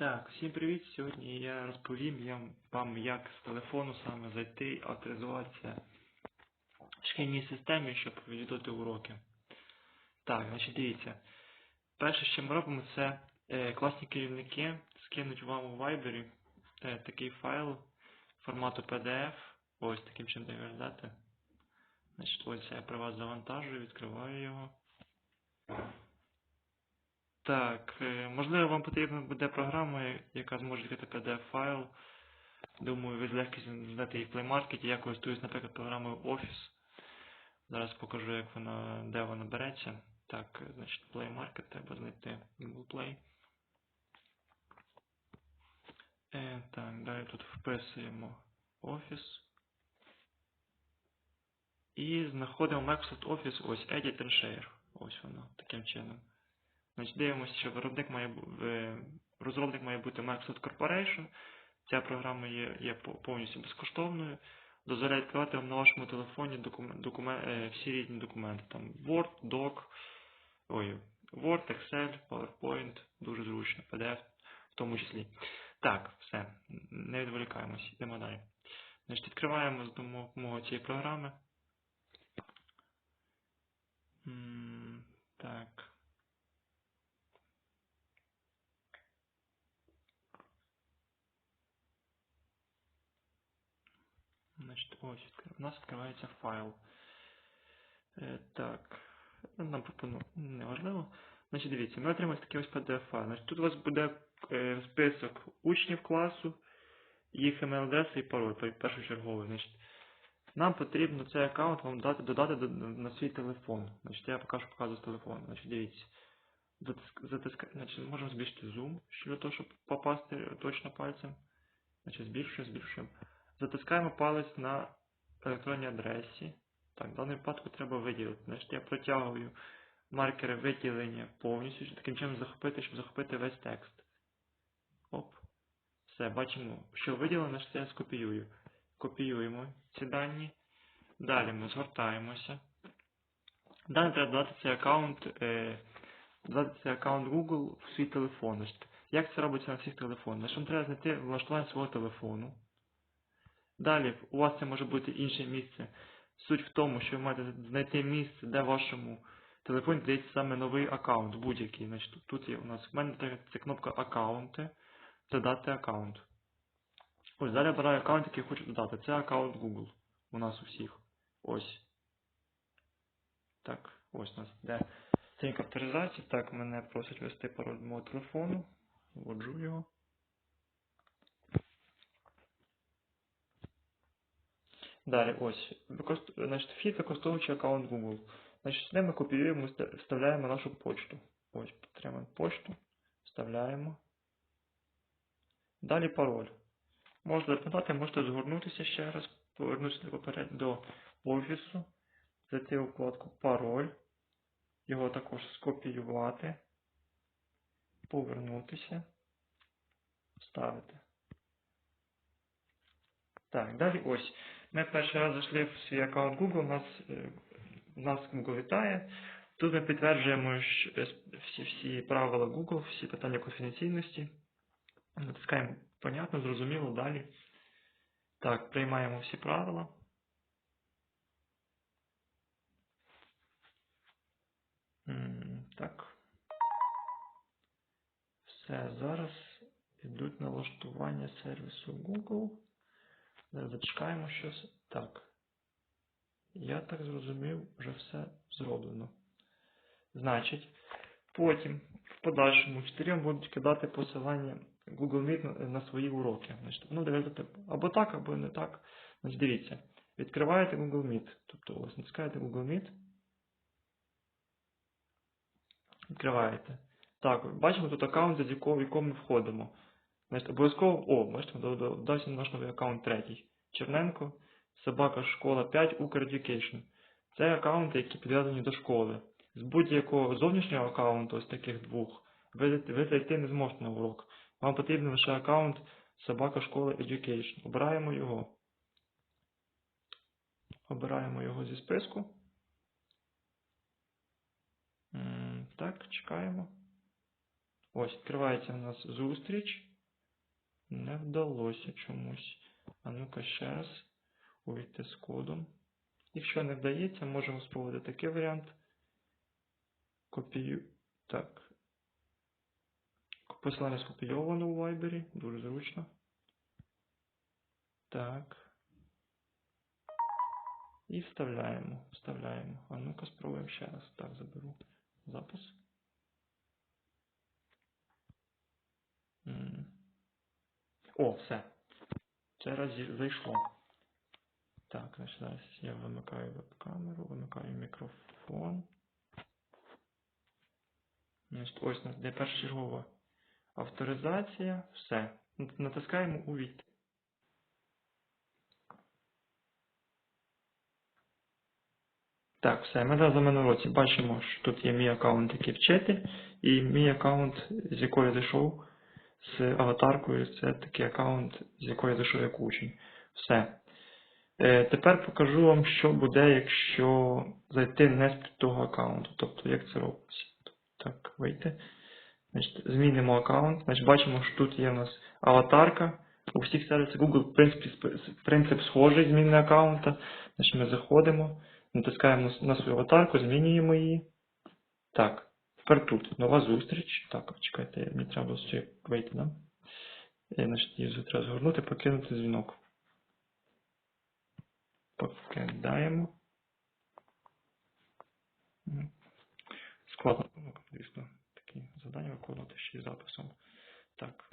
Так, всім привіт! Сьогодні я розповім вам, як з телефону саме зайти, і авторизуватися в шкільній системі, щоб відвідати уроки. Так, значить дивіться. Перше, що ми робимо, це е, класні керівники скинуть вам у Viber е, такий файл формату PDF. Ось таким чином виглядати. Значить, ось я при вас завантажую, відкриваю його. Так, е, можливо, вам потрібна буде програма, яка зможе відкрити PDF-файл. Думаю, ви з легкістю знайдете її в Play Market. Я користуюсь, наприклад, програмою Office. Зараз покажу, як вона, де вона береться. Так, значить, Play Market треба знайти Google Play. Е, так, далі тут вписуємо Office. І знаходимо Microsoft Office, ось Edit and Share. Ось воно, таким чином. Значить, дивимося, що виробник має розробник має бути Microsoft Corporation. Ця програма є, є повністю безкоштовною. Дозволяє відкривати вам на вашому телефоні докумен, докумен, е, всі різні документи. Там Word, Doc, ой, Word, Excel, PowerPoint, дуже зручно, PDF в тому числі. Так, все, не відволікаємось, йдемо далі. Значить, відкриваємо з допомогою цієї програми. М, Так. Значить, ось у нас відкривається файл. Е, так. Нам пропоную. Неважливо. Значить, дивіться, ми отримаємо такий ось PDF-файл. Значить, тут у вас буде е, список учнів класу, їх email-адреси і пароль першочерговий. Значить, нам потрібно цей аккаунт вам дати, додати на свій телефон. Значить, я покажу показую з телефону. Значить, дивіться. Затиск, затиска, значить, можемо збільшити зум, для того, щоб попасти точно пальцем. Значить, збільшуємо, збільшуємо. Затискаємо палець на електронній адресі. Так, в даному випадку треба виділити. Значить, я протягую маркери виділення повністю, щоб таким чином захопити, щоб захопити весь текст. Оп. Все, бачимо, що виділено, значить я скопіюю. Копіюємо ці дані. Далі ми згортаємося. Далі треба додати цей аккаунт, е, додати цей аккаунт Google в свій телефон. Як це робиться на всіх телефонах? Значить, треба знайти влаштування свого телефону. Далі у вас це може бути інше місце. Суть в тому, що ви маєте знайти місце, де вашому телефоні здається саме новий аккаунт, будь-який. Значить, тут- є у нас в мене це- кнопка аккаунти, додати аккаунт. Ось далі обираю аккаунт, який хочу додати. Це аккаунт Google. У нас у всіх. Ось. Так, ось у нас де це авторизація. Так, мене просять ввести пароль мого телефону. Вводжу його. Далі, ось. Значить, вхід використовуючи аккаунт Google. Значить, сюди ми копіюємо, вставляємо нашу почту. Ось, підтримуємо почту, вставляємо. Далі пароль. Можете запитати, можете згорнутися ще раз, повернутися поперед до офісу, зайти у вкладку пароль, його також скопіювати, повернутися, вставити. Так, далі ось. Ми перший раз зайшли в свій аккаунт Google, нас, е, нас Google вітає. Тут ми підтверджуємо е, всі, всі правила Google, всі питання конфіденційності. Натискаємо понятно, зрозуміло, далі. Так, приймаємо всі правила. Так. Все, зараз йдуть налаштування сервісу Google. Зачекаємо щось. Так. Я так зрозумів, вже все зроблено. Значить, потім, в подальшому, вчителям будуть кидати посилання Google Meet на, свої уроки. Значить, воно дивиться або так, або не так. Значить, дивіться, відкриваєте Google Meet. Тобто ось натискаєте Google Meet. Відкриваєте. Так, бачимо тут аккаунт, з якого, в якому ми входимо. Значить, обов'язково, о, бачите, додався наш новий аккаунт третій. Черненко, собака школа 5, Укредюкейшн. Це аккаунти, які підв'язані до школи. З будь-якого зовнішнього аккаунту, ось таких двох, ви, ви зайти не зможете на урок. Вам потрібен лише аккаунт собака школа Education. Обираємо його. Обираємо його зі списку. Так, чекаємо. Ось, відкривається у нас зустріч. Не вдалося чомусь. А ну-ка ще раз. Увійти з кодом. Якщо не вдається, можемо спробувати такий варіант. Копію. Так. Посилання скопійовано у Viber. Дуже зручно. Так. І вставляємо. Вставляємо. А ну-ка спробуємо ще раз. Так, заберу запис. О, все. Це раз зайшло. Так, зараз я вимикаю веб-камеру, вимикаю мікрофон. Ось у нас де першочергова авторизація. Все. Нат- Натискаємо увійти. Так, все. Ми на на уроці бачимо, що тут є мій аккаунт, який вчитель, і мій аккаунт, з якого я зайшов з аватаркою. Це такий аккаунт, з якого я зайшов як учень. Все. Е, тепер покажу вам, що буде, якщо зайти не з того аккаунту. Тобто, як це робиться. Так, вийти. Значить, змінимо аккаунт. Значить, бачимо, що тут є у нас аватарка. У всіх сервісах Google, в принципі, принцип схожий зміни аккаунта. Значить, ми заходимо, натискаємо на свою аватарку, змінюємо її. Так, тепер тут нова зустріч. Так, чекайте, мені треба ще вийти, да? Значить, її треба згорнути, покинути дзвінок. Покидаємо. Складно, звісно, такі завдання виконувати ще й записом. Так,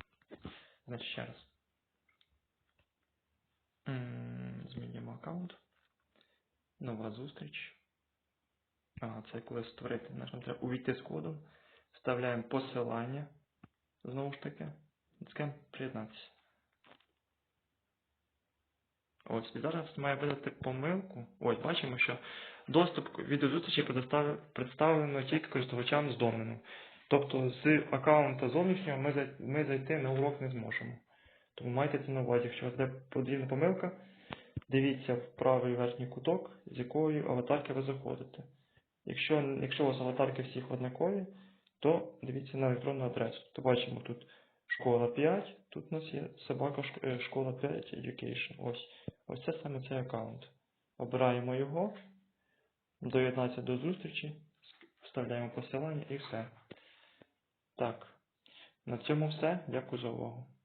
значить ще раз. Змінюємо аккаунт. Нова зустріч. Це коли створити. Нам треба увійти з кодом. Вставляємо посилання. Знову ж таки. Натискаємо приєднатися. Ось, і зараз має видати помилку. Ось, бачимо, що доступ від зустрічі представлено тільки користувачам з домену. Тобто з аккаунта зовнішнього ми, зайти на урок не зможемо. Тому майте це на увазі, якщо у вас буде подібна помилка, дивіться в правий верхній куток, з якої аватарки ви заходите. Якщо, якщо у вас аватарки всіх однакові, то дивіться на електронну адресу. То бачимо тут школа 5, тут у нас є собака е, школа 5 Education. Ось. Ось це саме цей аккаунт. Обираємо його, доєднатися до зустрічі, вставляємо посилання і все. Так. На цьому все. Дякую за увагу.